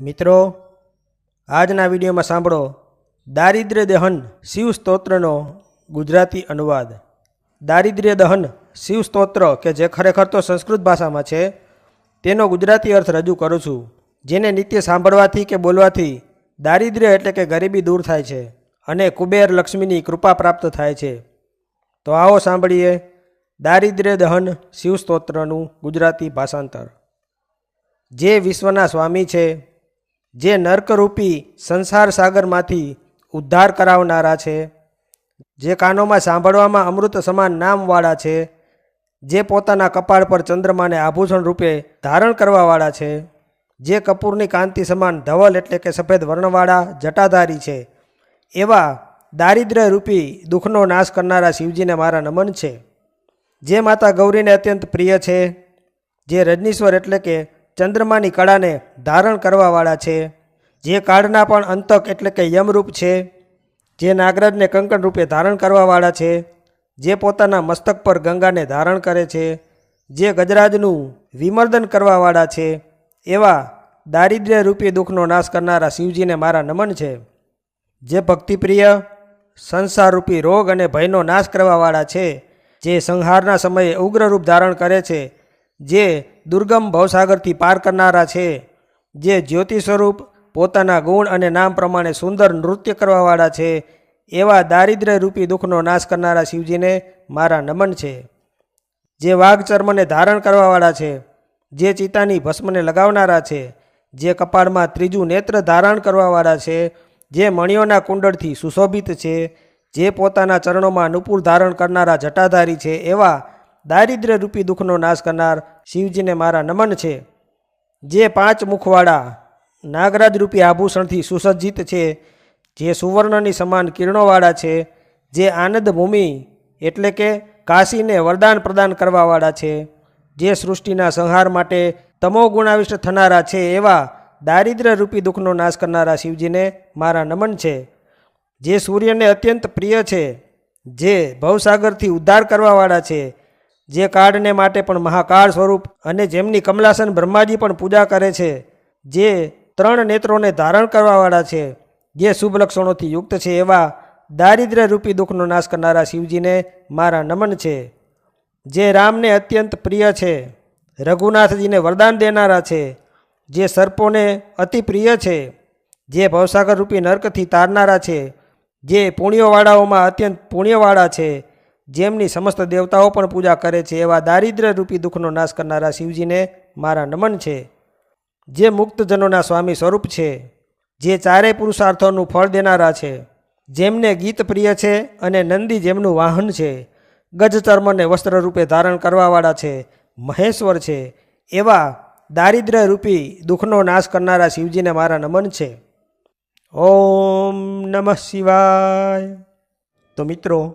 મિત્રો, આજના વિડીયોમાં સાંભળો. દારિદ્ર્ય દહન શિવ સ્તોત્રનો ગુજરાતી અનુવાદ. દારિદ્ર્ય દહન શિવ સ્તોત્ર, કે જે ખરેખર તો સંસ્કૃત ભાષામાં છે, તેનો ગુજરાતી અર્થ રજૂ કરું છું. જેને નિત્ય સાંભળવાથી કે બોલવાથી દારિદ્ર્ય એટલે કે ગરીબી દૂર થાય છે અને કુબેર લક્ષ્મીની કૃપા પ્રાપ્ત થાય છે. તો આવો સાંભળીએ દારિદ્ર્ય દહન શિવ સ્તોત્રનું ગુજરાતી ભાષાંતર. જે વિશ્વના સ્વામી છે જે નર્કરૂપી સંસાર સાગરમાંથી ઉદ્ધાર કરાવનારા છે, જે કાનોમાં સાંભળવામાં અમૃત સમાન નામવાળા છે, જે પોતાના કપાળ પર ચંદ્રમાને આભૂષણ રૂપે ધારણ કરવાવાળા છે, જે કપૂરની કાંતિ સમાન ધવલ એટલે કે સફેદ વર્ણવાળા જટાધારી છે, એવા દારિદ્ર્ય રૂપી દુઃખનો નાશ કરનારા શિવજીને મારા નમન છે. જે માતા ગૌરીને અત્યંત પ્રિય છે, જે રજનીશ્વર એટલે કે ચંદ્રમાની કળાને ધારણ કરવાવાળા છે. જે કાળના પણ અંતક એટલે કે યમરૂપ છે. જે નાગરાજને કંકણ રૂપે ધારણ કરવાવાળા છે. જે પોતાના મસ્તક પર ગંગાને ધારણ કરે છે. જે ગજરાજનું વિમર્દન કરવાવાળા છે. એવા દારિદ્ર્ય રૂપી દુઃખનો નાશ કરનારા શિવજીને મારા નમન છે. જે ભક્તિપ્રિય, સંસારરૂપી રોગ અને ભયનો નાશ કરવાવાળા છે. જે સંહારના સમયે ઉગ્ર રૂપ ધારણ કરે છે. જે દુર્ગમ ભવસાગરથી પાર કરનારા છે, જે જ્યોતિ સ્વરૂપ પોતાના ગુણ અને નામ પ્રમાણે સુંદર નૃત્ય કરવાવાળા છે, એવા દારિદ્ર્ય રૂપી દુઃખનો નાશ કરનારા શિવજીને મારા નમન છે. જે વાઘ ચર્મને ધારણ કરવાવાળા છે, જે ચિતાની ભસ્મને લગાવનારા છે, જે કપાળમાં ત્રીજું નેત્ર ધારણ કરવાવાળા છે, જે મણિઓના કુંડળથી સુશોભિત છે, જે પોતાના ચરણોમાં નુપુર ધારણ કરનારા જટાધારી છે, એવા દારિદ્ર્ય રૂપી દુઃખનો નાશ કરનાર શિવજીને મારા નમન છે. જે પાંચ મુખવાળા નાગરાજ રૂપી આભૂષણથી સુસજ્જિત છે, જે સુવર્ણની સમાન કિરણોવાળા છે, જે આનંદ ભૂમિ એટલે કે કાશીને વરદાન પ્રદાન કરવાવાળા છે, જે સૃષ્ટિના સંહાર માટે તમો ગુણાવિષ્ટ થનારા છે, એવા દારિદ્ર્ય રૂપી દુઃખનો નાશ કરનારા શિવજીને મારા નમન છે. જે સૂર્યને અત્યંત પ્રિય છે, જે ભવસાગરથી ઉદ્ધાર કરવાવાળા છે જે કાળને માટે પણ મહાકાળ સ્વરૂપ અને જેમની કમલાસન બ્રહ્માજી પણ પૂજા કરે છે, જે ત્રણ નેત્રોને ધારણ કરવાવાળા છે, જે શુભ લક્ષણોથી યુક્ત છે એવા દારિદ્ર્ય રૂપી દુઃખનો નાશ કરનારા શિવજીને મારા નમન છે. જે રામને અત્યંત પ્રિય છે, રઘુનાથજીને વરદાન દેનારા છે, જે સર્પોને અતિ પ્રિય છે, જે ભવસાગર રૂપી નર્કથી તારનારા છે, જે પુણ્યવાળાઓમાં અત્યંત પુણ્યવાળા છે જેમની સમસ્ત દેવતાઓ પણ પૂજા કરે છે એવા દારિદ્ર્ય રૂપી દુઃખનો નાશ કરનારા શિવજીને મારા નમન છે. જે મુક્તજનોના સ્વામી સ્વરૂપ છે, જે ચારેય પુરુષાર્થોનું ફળ દેનારા છે, જેમને ગીત પ્રિય છે અને નંદી જેમનું વાહન છે ગજ ચર્મને વસ્ત્ર રૂપે ધારણ કરવાવાળા છે, મહેશ્વર છે, એવા દારિદ્ર્ય રૂપી દુઃખનો નાશ કરનારા શિવજીને મારા નમન છે. ઓમ નમઃ શિવાય. તો મિત્રો